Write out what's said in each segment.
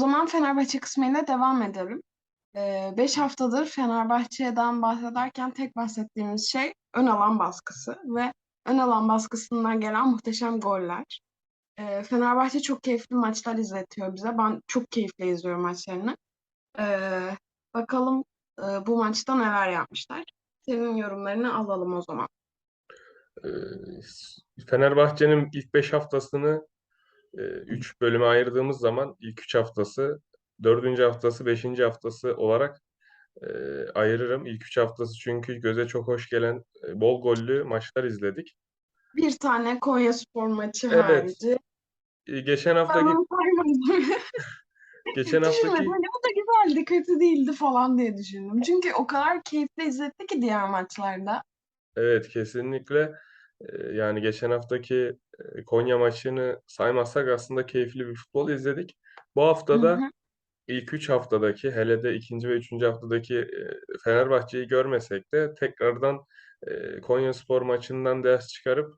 zaman Fenerbahçe kısmıyla devam edelim. 5 haftadır Fenerbahçe'den bahsederken tek bahsettiğimiz şey ön alan baskısı ve ön alan baskısından gelen muhteşem goller. Ee, Fenerbahçe çok keyifli maçlar izletiyor bize. Ben çok keyifle izliyorum maçlarını. Ee, bakalım e, bu maçta neler yapmışlar. Senin yorumlarını alalım o zaman. Fenerbahçe'nin ilk 5 haftasını 3 bölüme ayırdığımız zaman ilk 3 haftası, 4. haftası, 5. haftası olarak e, ayırırım. İlk 3 haftası çünkü göze çok hoş gelen e, bol gollü maçlar izledik. Bir tane Konyaspor maçı Evet. harici. E, Geçen haftaki saymadım. geçen haftaki. Hani bu da güzeldi, kötü değildi falan diye düşündüm. Çünkü o kadar keyifli izletti ki diğer maçlarda. evet kesinlikle yani geçen haftaki e, Konya maçını saymazsak aslında keyifli bir futbol izledik. Bu haftada hı. ilk 3 haftadaki hele de ikinci ve üçüncü haftadaki e, Fenerbahçe'yi görmesek de tekrardan e, Konyaspor maçından ders çıkarıp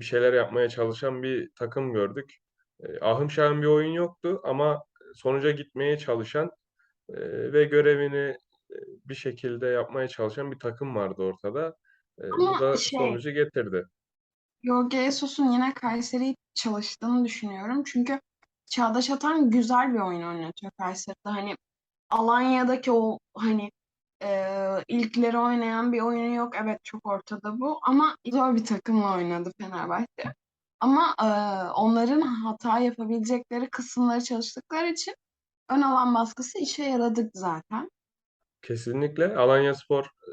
bir şeyler yapmaya çalışan bir takım gördük. Ahım şahım bir oyun yoktu ama sonuca gitmeye çalışan ve görevini bir şekilde yapmaya çalışan bir takım vardı ortada. E, bu Ama da şey, sonucu getirdi. Jorge Jesus'un yine Kayseri'yi çalıştığını düşünüyorum. Çünkü Çağdaş Atan güzel bir oyun oynatıyor Kayseri'de. Hani Alanya'daki o hani e, ilkleri oynayan bir oyunu yok. Evet çok ortada bu ama zor bir takımla oynadı Fenerbahçe. Ama e, onların hata yapabilecekleri kısımları çalıştıkları için ön alan baskısı işe yaradı zaten. Kesinlikle Alanyaspor e,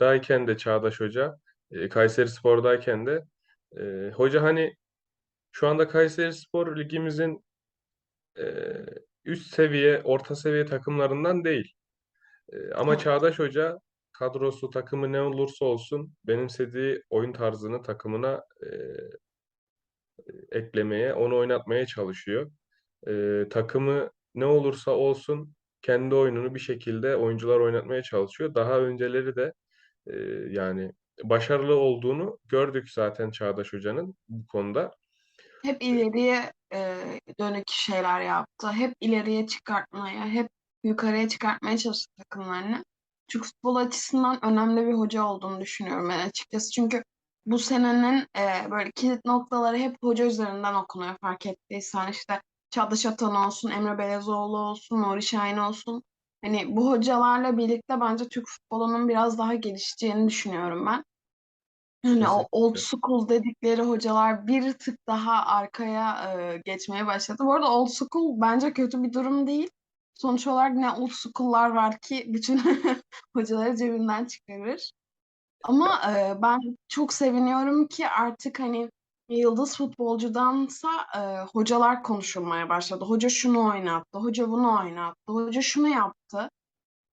dayken de Çağdaş Hoca, e, Kayserispor'dayken de e, hoca hani şu anda Kayserispor ligimizin e, üst seviye, orta seviye takımlarından değil. E, ama. Çağdaş Hoca kadrosu takımı ne olursa olsun benimsediği oyun tarzını takımına e, eklemeye, onu oynatmaya çalışıyor. E, takımı ne olursa olsun kendi oyununu bir şekilde oyuncular oynatmaya çalışıyor. Daha önceleri de e, yani başarılı olduğunu gördük zaten Çağdaş Hoca'nın bu konuda. Hep ileriye e, dönük şeyler yaptı. Hep ileriye çıkartmaya, hep yukarıya çıkartmaya çalıştı takımlarını. Türk futbol açısından önemli bir hoca olduğunu düşünüyorum ben açıkçası. Çünkü bu senenin e, böyle kilit noktaları hep hoca üzerinden okunuyor fark ettiysen. işte Çağdaş Atan olsun, Emre Belezoğlu olsun, Nuri Şahin olsun. Hani bu hocalarla birlikte bence Türk futbolunun biraz daha gelişeceğini düşünüyorum ben. Hani o old school dedikleri hocalar bir tık daha arkaya e, geçmeye başladı. Bu arada old school bence kötü bir durum değil. Sonuç olarak ne old school'lar var ki bütün hocaları cebinden çıkarır. Ama e, ben çok seviniyorum ki artık hani yıldız futbolcudansa e, hocalar konuşulmaya başladı. Hoca şunu oynattı, hoca bunu oynattı, hoca şunu yaptı.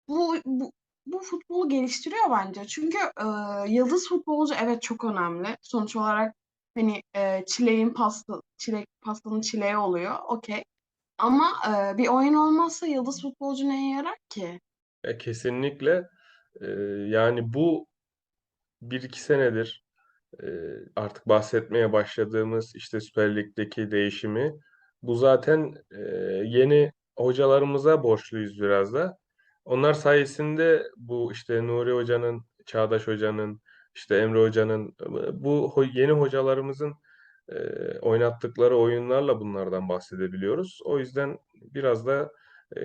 Bu, bu, bu futbolu geliştiriyor bence. Çünkü e, yıldız futbolcu evet çok önemli. Sonuç olarak hani e, çileğin pasta, çilek pastanın çileği oluyor. Okey. Ama e, bir oyun olmazsa yıldız futbolcu neye yarar ki? E, kesinlikle e, yani bu bir iki senedir artık bahsetmeye başladığımız işte Süper Lig'deki değişimi bu zaten yeni hocalarımıza borçluyuz biraz da. Onlar sayesinde bu işte Nuri Hoca'nın, Çağdaş Hoca'nın, işte Emre Hoca'nın bu yeni hocalarımızın oynattıkları oyunlarla bunlardan bahsedebiliyoruz. O yüzden biraz da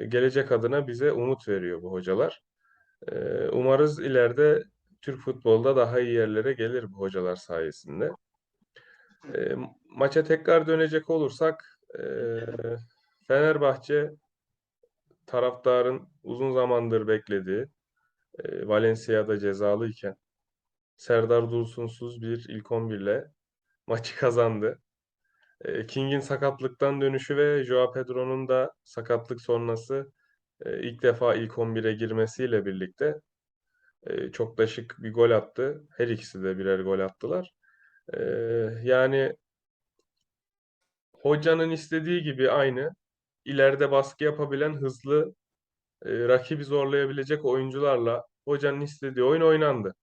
gelecek adına bize umut veriyor bu hocalar. Umarız ileride Türk futbolda daha iyi yerlere gelir bu hocalar sayesinde. E, maça tekrar dönecek olursak e, Fenerbahçe taraftarın uzun zamandır beklediği e, Valencia'da cezalıyken Serdar Dursunsuz bir ilk 11 ile maçı kazandı. E, King'in sakatlıktan dönüşü ve Joao Pedro'nun da sakatlık sonrası e, ilk defa ilk 11'e girmesiyle birlikte e, çok da şık bir gol attı. Her ikisi de birer gol attılar. E, yani hocanın istediği gibi aynı ileride baskı yapabilen hızlı e, rakibi zorlayabilecek oyuncularla hocanın istediği oyun oynandı.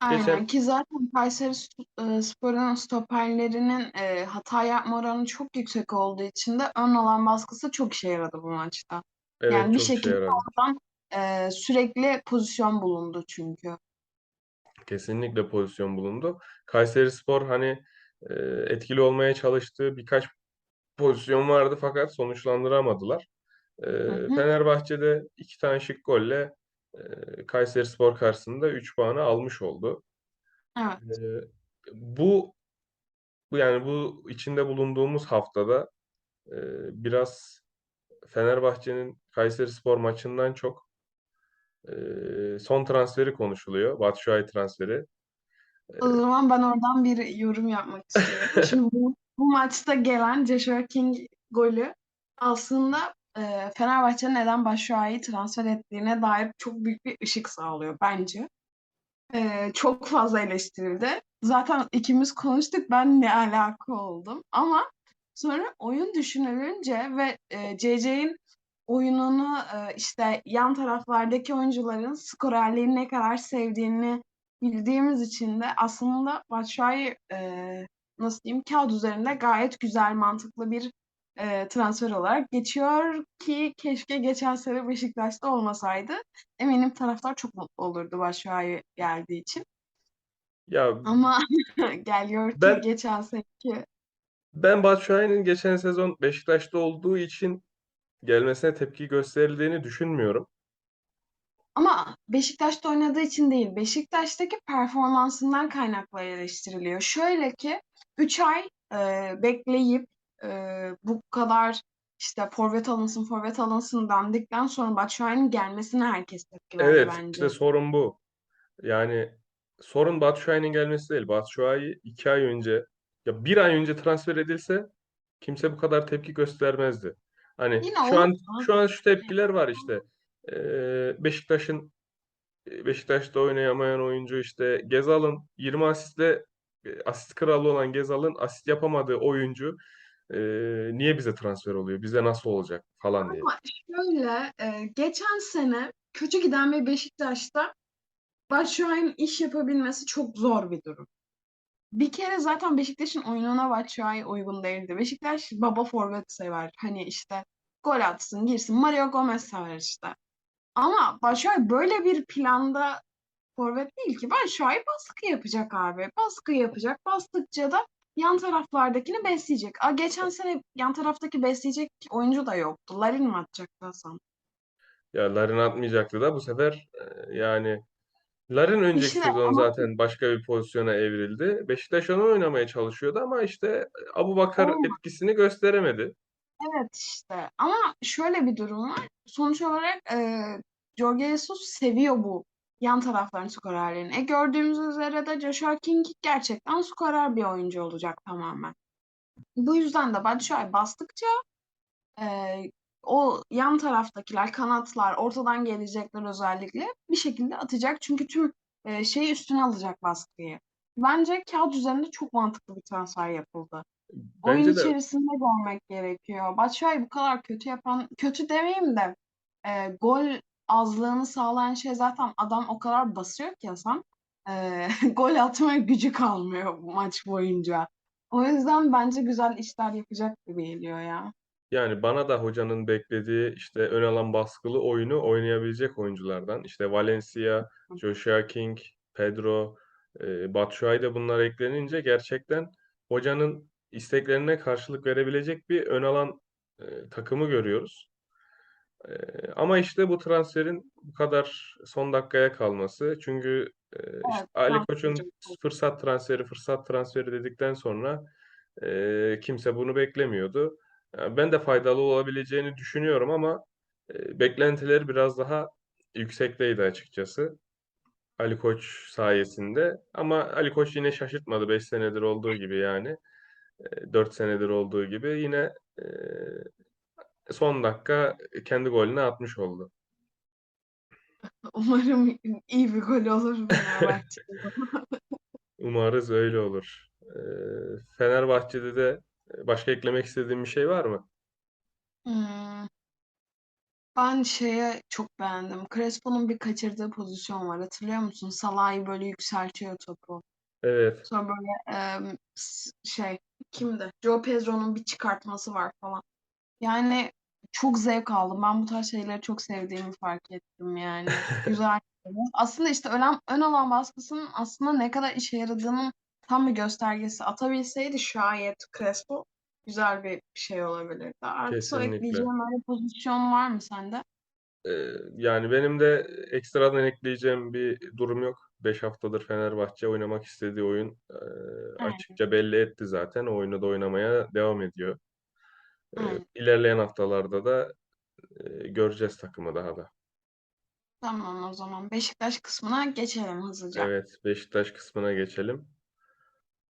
Aynen Geçen ki zaten Kayseri e, Spor'un stoperlerinin e, hata yapma oranı çok yüksek olduğu için de ön alan baskısı çok işe yaradı bu maçta. evet Yani bir şekilde oradan e, sürekli pozisyon bulundu çünkü. Kesinlikle pozisyon bulundu. Kayserispor hani e, etkili olmaya çalıştığı birkaç pozisyon vardı fakat sonuçlandıramadılar. E, Hı hı. Fenerbahçe'de iki tane şık golle e, Kayserispor karşısında 3 puanı almış oldu. E, Evet. bu bu yani bu içinde bulunduğumuz haftada e, biraz Fenerbahçe'nin Kayserispor maçından çok e, son transferi konuşuluyor. Batshuayi transferi. O zaman ben oradan bir yorum yapmak istiyorum. Şimdi bu, bu maçta gelen Joshua King golü aslında e, Fenerbahçe'nin neden Batshuayi'yi transfer ettiğine dair çok büyük bir ışık sağlıyor bence. E, çok fazla eleştirildi. Zaten ikimiz konuştuk ben ne alaka oldum. Ama sonra oyun düşünülünce ve e, CC'nin oyununu e, işte yan taraflardaki oyuncuların skorerliğini ne kadar sevdiğini bildiğimiz için de aslında Batshuayi e, nasıl diyeyim kağıt üzerinde gayet güzel mantıklı bir e, transfer olarak geçiyor ki keşke geçen sene Beşiktaş'ta olmasaydı. Eminim taraftar çok mutlu olurdu Batshuayi geldiği için. Ya Ama geliyor ki ben geçen seneki ben Batshuayi'nin geçen sezon Beşiktaş'ta olduğu için gelmesine tepki gösterildiğini düşünmüyorum. Ama Beşiktaş'ta oynadığı için değil, Beşiktaş'taki performansından kaynaklı eleştiriliyor. Şöyle ki 3 ay e, bekleyip e, bu kadar işte forvet alınsın, forvet alınsın dandikten sonra Batshuayi'nin gelmesine herkes tepki verdi Evet, bence. işte sorun bu. Yani sorun Batshuayi'nin gelmesi değil. Batshuayi iki ay önce, ya bir ay önce transfer edilse kimse bu kadar tepki göstermezdi. Hani Yine şu an mu? şu an şu tepkiler var işte. Ee, Beşiktaş'ın Beşiktaş'ta oynayamayan oyuncu işte Gezal'ın 20 asistle e, asist kralı olan Gezal'ın asist yapamadığı oyuncu e, niye bize transfer oluyor? Bize nasıl olacak falan diye. Ama şöyle, e, geçen sene kötü giden bir Beşiktaş'ta Batshuayi'nin iş yapabilmesi çok zor bir durum. Bir kere zaten Beşiktaş'ın oyununa Batshuayi uygun değildi. Beşiktaş baba forvet sever. Hani işte gol atsın, girsin. Mario Gomez sever işte. Ama Batshuayi böyle bir planda forvet değil ki. Batshuayi baskı yapacak abi. Baskı yapacak. Bastıkça da yan taraflardakini besleyecek. Aa, geçen sene yan taraftaki besleyecek oyuncu da yoktu. Larin mi atacaktı Hasan? Ya Larin atmayacaktı da bu sefer e, yani Larin önceki İşte sezon ama zaten başka bir pozisyona evrildi. Beşiktaş onu oynamaya çalışıyordu ama işte Abubakar olmadı. etkisini gösteremedi. Evet işte. Ama şöyle bir durum var. Sonuç olarak e, Jorge Jesus seviyor bu yan tarafların skorerlerini. E, gördüğümüz üzere de Joshua King gerçekten skorer bir oyuncu olacak tamamen. Bu yüzden de Batshuayi bastıkça e, o yan taraftakiler, kanatlar, ortadan gelecekler özellikle bir şekilde atacak. Çünkü tüm e, şeyi üstüne alacak baskıyı. Bence kağıt üzerinde çok mantıklı bir transfer yapıldı. Oyun Bence de içerisinde görmek gerekiyor. Batshuayi bu kadar kötü yapan, kötü demeyeyim de e, gol azlığını sağlayan şey zaten adam o kadar basıyor ki Hasan. E, gol atmaya gücü kalmıyor bu maç boyunca. O yüzden bence güzel işler yapacak gibi geliyor ya. Yani bana da hocanın beklediği işte ön alan baskılı oyunu oynayabilecek oyunculardan işte Valencia, Joshua King, Pedro, e, Batshuayi de bunlar eklenince gerçekten hocanın isteklerine karşılık verebilecek bir ön alan e, takımı görüyoruz. Ee, ama işte bu transferin bu kadar son dakikaya kalması. Çünkü e, işte Ali Koç'un çok fırsat transferi, fırsat transferi dedikten sonra e, kimse bunu beklemiyordu. Yani ben de faydalı olabileceğini düşünüyorum ama e, beklentileri biraz daha yüksekteydi açıkçası. Ali Koç sayesinde. Ama Ali Koç yine şaşırtmadı 5 senedir olduğu gibi yani. E, 4 senedir olduğu gibi yine e, son dakika kendi golünü atmış oldu. Umarım iyi bir gol olur Fenerbahçe. Umarız öyle olur. Ee, Fenerbahçe'de de başka eklemek istediğim bir şey var mı? Hmm. Ben şeye çok beğendim. Crespo'nun bir kaçırdığı pozisyon var. Hatırlıyor musun? Salah'ı böyle yükseltiyor topu. Evet. Sonra böyle şey kimdi? Joe Pedro'nun bir çıkartması var falan. Yani çok zevk aldım. Ben bu tarz şeyleri çok sevdiğimi fark ettim yani. Güzel. Aslında işte ön, ön alan baskısının aslında ne kadar işe yaradığının tam bir göstergesi. Atabilseydi şayet Crespo güzel bir şey olabilirdi. Artı Kesinlikle. ekleyeceğim öyle pozisyon var mı sende? Ee, yani benim de ekstradan ekleyeceğim bir durum yok. 5 haftadır Fenerbahçe oynamak istediği oyun e, açıkça belli etti zaten. O oyunu da oynamaya devam ediyor. Evet. ilerleyen haftalarda da e, göreceğiz takımı daha da. Tamam o zaman Beşiktaş kısmına geçelim hızlıca. Evet, Beşiktaş kısmına geçelim.